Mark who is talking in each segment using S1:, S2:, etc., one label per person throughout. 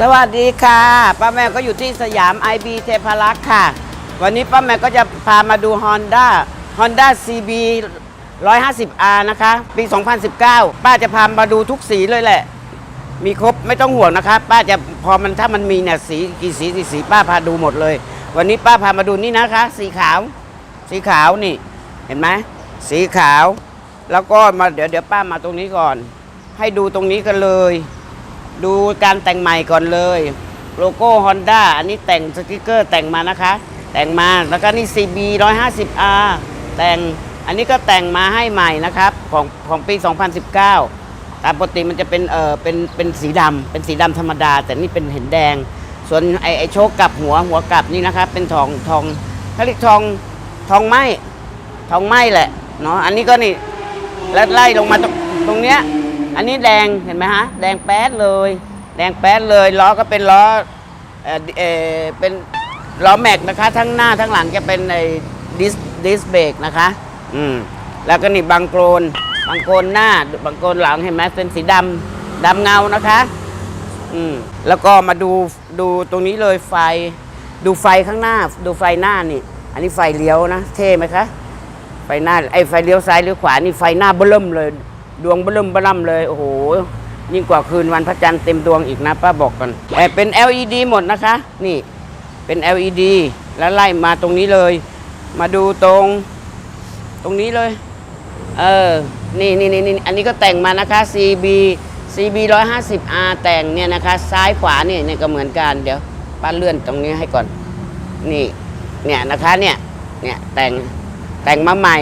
S1: สวัสดีค่ะ ป้าแมวก็อยู่ที่สยาม IB เทพารักษ์ค่ะ วันนี้ป้าแมวก็จะพามาดู Honda Honda CB 150R นะคะ ปี 2019 ป้าจะพามาดูทุกสีเลยแหละ มีครบไม่ต้องห่วงนะคะ ป้าจะพอมันถ้ามันมีเนี่ยสีกี่สีกี่สีป้าพาดูหมดเลย วันนี้ป้าพามาดูนี่นะคะ สีขาว สีขาวนี่ เห็นไหมสีขาว แล้วก็มาเดี๋ยวเดี๋ยวป้ามาตรงนี้ก่อน ให้ดูตรงนี้กันเลย ดูการแต่งใหม่ก่อนเลย โลโก้ Honda อันนี้แต่งสติกเกอร์แต่งมานะคะ แต่งมาแล้วก็นี่ CB 150R แต่งอันนี้ก็แต่งมาให้ใหม่นะครับของของปี 2019 ตามปกติมันจะเป็นเออเป็นเป็นสีดำเป็นสีดำธรรมดา แต่นี่เป็นเห็นแดง ส่วนไอไอโชคกลับหัวหัวกลับนี่นะครับ เป็นทองทองเขาเรียกทองทองไหมทองไหมแหละเนาะอันนี้ก็นี่ แล้วไล่ลงมาตรงตรงเนี้ย อันนี้แดงเห็นไหมฮะ แดงแป๊ดเลย แดงแป๊ดเลยล้อก็เป็นล้อเออเออเป็นล้อแม็กนะคะ ทั้งหน้าทั้งหลังจะเป็นไอ้ดิสดิสเบรกนะคะ อืมแล้วก็นี่บังโกลนบังโกลนหน้าบังโกลนหลังเห็นไหมเป็นสีดำดำเงานะคะ อืมแล้วก็มาดูดูตรงนี้เลยไฟ ดูไฟข้างหน้า ดูไฟหน้านี่ อันนี้ไฟเลี้ยวนะ เท่ไหมคะ ฟหน้าไอ้ไฟเลี้ยวซ้ายเลี้ยวขวานี่ไฟหน้าเบิ่มเลย ดวงเบิ่มเบิ่มเลยโอ้โหยิ่งกว่าคืนวันพระจันทร์เต็มดวงอีกนะป้าบอกกันแต่เป็น LED หมดนะคะ นี่เป็น LED แล้วไล่มาตรงนี้เลย มาดูตรง ตรงนี้เลย เออนี่นี่นี่นี่อันนี้ก็แต่งมานะคะ CB CB 150R แต่งเนี่ยนะคะ ซ้ายขวาเนี่ยเนี่ยก็เหมือนกันเดี๋ยวป้าเลื่อนตรงนี้ให้ก่อน นี่เนี่ยนะคะเนี่ยเนี่ยแต่ง แต่งมาใหม่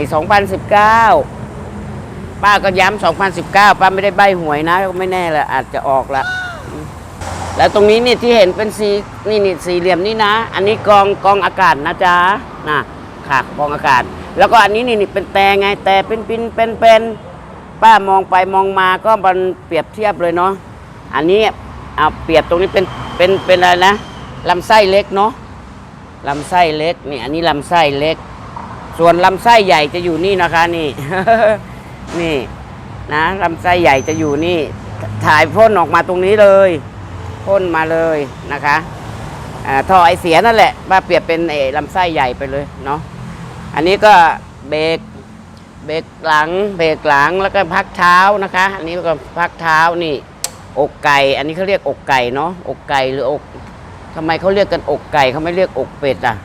S1: 2019 ป้าก็ย้ำ2019 ป้าไม่ได้ใบหวยนะไม่แน่ละอาจจะออกละ แล้วตรงนี้นี่ที่เห็นเป็นสีนี่นี่สี่เหลี่ยมนี่นะ อันนี้กองกองอากาศนะจ๊ะนะค่ะกองอากาศ แล้วก็อันนี้นี่นี่เป็นแต่ไงแต่เป็นปินเป็นเป็นป้ามองไปมองมาก็มันเปรียบเทียบเลยเนาะ อันนี้เอาเปรียบตรงนี้เป็นเป็นเป็นอะไรนะลำไส้เล็กเนาะลำไส้เล็กนี่อันนี้ลำไส้เล็ก ส่วนลำไส้ใหญ่จะอยู่นี่นะคะนี่นี่นะลำไส้ใหญ่จะอยู่นี่ ถ่ายพ่นออกมาตรงนี้เลยพ่นมาเลยนะคะอ่าท่อไอเสียนั่นแหละมาเปรียบเป็นเออลำไส้ใหญ่ไปเลยเนาะอันนี้ก็เบรกเบรกหลัง เบรกหลังแล้วก็พักเท้านะคะ อันนี้ก็พักเท้านี่ อกไก่ อันนี้เขาเรียกอกไก่เนาะอกไก่หรืออกทำไมเขาเรียกกันอกไก่เขาไม่เรียกอกเป็ดอะ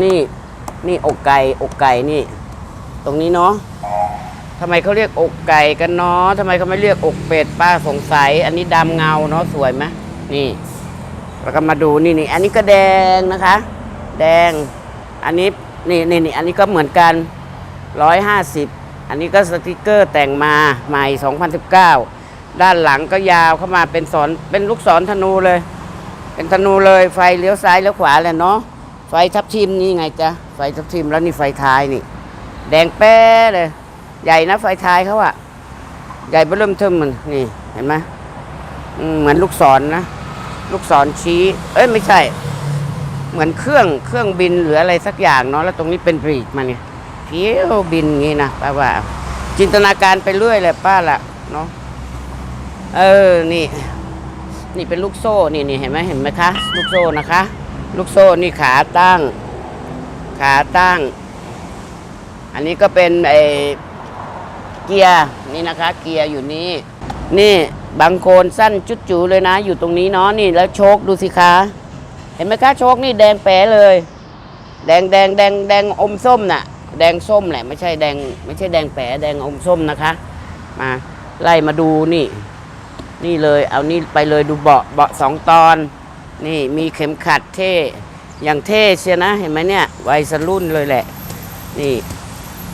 S1: นี่นี่อกไก่อกไก่นี่ ตรงนี้เนาะทำไมเขาเรียกอกไก่กันเนาะทำไมเขาไม่เรียกอกเป็ดป้าสงสัย อันนี้ดำเงาเนาะสวยไหมนี่แล้วก็มาดูนี่นี่อันนี้ก็แดงนะคะ แดง อันนี้นี่นี่นี่อันนี้ก็เหมือนกันร้อยห้าสิบอันนี้ก็สติกเกอร์แต่งมาใหม่2019ด้านหลังก็ยาวเข้ามาเป็นสอนเป็นลูกศรธนูเลย เป็นธนูเลยไฟเลี้ยวซ้ายเลี้ยวขวาแหละเนาะ ไฟทับทิมนี่ไงจ๊ะ ไฟทับทิมแล้วนี่ไฟท้ายนี่ แดงแป้เลย ใหญ่นะไฟท้ายเขาอะใหญ่เบิ่มเทิมมันนี่เห็นไหมเหมือนลูกศรนะ ลูกศรชี้ เอ้ยไม่ใช่ เหมือนเครื่องเครื่องบินหรืออะไรสักอย่างเนาะแล้วตรงนี้เป็นปีกมันเนี่ยเที่ยวบินงี้นะป้าว่า จินตนาการไปเรื่อยเลยป้าละเนาะเออนี่ นี่เป็นลูกโซ่นี่นี่เห็นไหมเห็นไหมคะ ลูกโซ่นะคะ ลูกโซ่นี่ขาตั้ง ขาตั้ง อันนี้ก็เป็นไอเกียร์นี่นะคะ เกียร์อยู่นี่ นี่บางโคนสั้นจุดจูเลยนะ อยู่ตรงนี้เนาะนี่แล้วโชคดูสิคะ เห็นไหมคะโชคนี่แดงแป๋เลย แดงแดงแดงแดงอมส้มน่ะ แดงส้มแหละไม่ใช่แดง ไม่ใช่แดงแป๋แดงอมส้มนะคะ มาไล่มาดูนี่ นี่เลยเอานี่ไปเลยดูเบาะเบาะสองตอน นี่มีเข็มขัดเท่อย่างเท่เชียวนะเห็นไหมเนี่ยวัยสรุ่นเลยแหละ นี่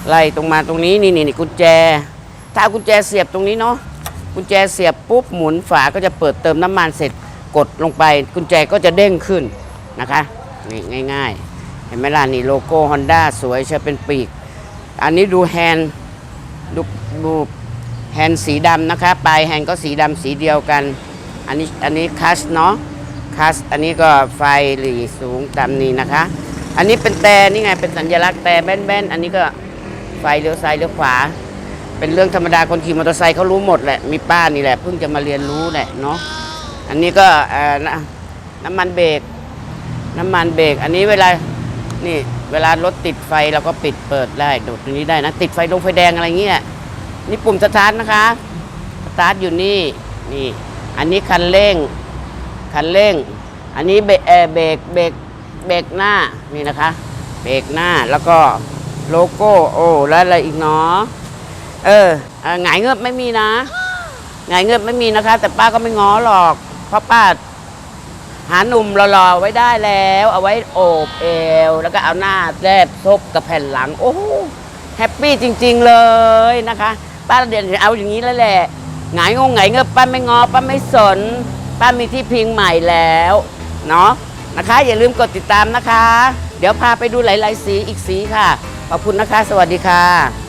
S1: ไล่ตรงมาตรงนี้นี่นี่นี่กุญแจ ถ้ากุญแจเสียบตรงนี้เนาะกุญแจเสียบปุ๊บหมุนฝาก็จะเปิดเติมน้ำมันเสร็จกดลงไป กุญแจก็จะเด้งขึ้นนะคะนี่ง่ายๆ เห็นไหมล่ะนี่โลโก้ Honda สวยใช่เป็นปีก อันนี้ดูแฮนด์ดูดูแฮนด์สีดำนะคะ ปลายแฮนด์ก็สีดำสีเดียวกัน อันนี้อันนี้คัสเนาะ คัส อันนี้ก็ไฟหลีสูงต่ำนี่นะคะ อันนี้เป็นแต่นี่ไงเป็นสัญลักษณ์แต่แบนๆ อันนี้ก็ไฟเลี้ยวซ้ายเลี้ยวขวา เป็นเรื่องธรรมดาคนขี่มอเตอร์ไซค์เขารู้หมดแหละ มีป้านี่แหละเพิ่งจะมาเรียนรู้แหละเนาะ อันนี้ก็น้ำมันเบรก น้ำมันเบรก อันนี้เวลา นี่เวลารถติดไฟเราก็ปิดเปิดได้ดดตรงนี้ได้นะ ติดไฟลงไฟแดงอะไรเงี้ย นี่ปุ่มสตาร์ทนะคะ สตาร์ทอยู่นี่ นี่ อันนี้คันเร่ง คันเร่ง อันนี้เบรกเบรกเบรกเบรกหน้านี่นะคะ เบรกหน้าแล้วก็โลโก้โอ้แล้วอะไรอีกเนาะเออเออหงายเงือบไม่มีนะหงายเงือบไม่มีนะคะ แต่ป้าก็ไม่ง้อหรอก เพราะป้าหาหนุ่มหล่อๆไว้ได้แล้ว เอาไว้โอบเอว แล้วก็เอาหน้าแลบซบกับแผ่นหลัง โอ้โหแฮปปี้จริง ๆเลยนะคะ ป้าเดี๋ยวเอาอย่างนี้แล้วแหละหงายงงหงายเงือบป้าไม่งอป้าไม่สน ป้ามีที่พิงใหม่แล้วเนาะนะคะ อย่าลืมกดติดตามนะคะ เดี๋ยวพาไปดูหลาย ๆ สีอีกสีค่ะ ขอบคุณนะคะ สวัสดีค่ะ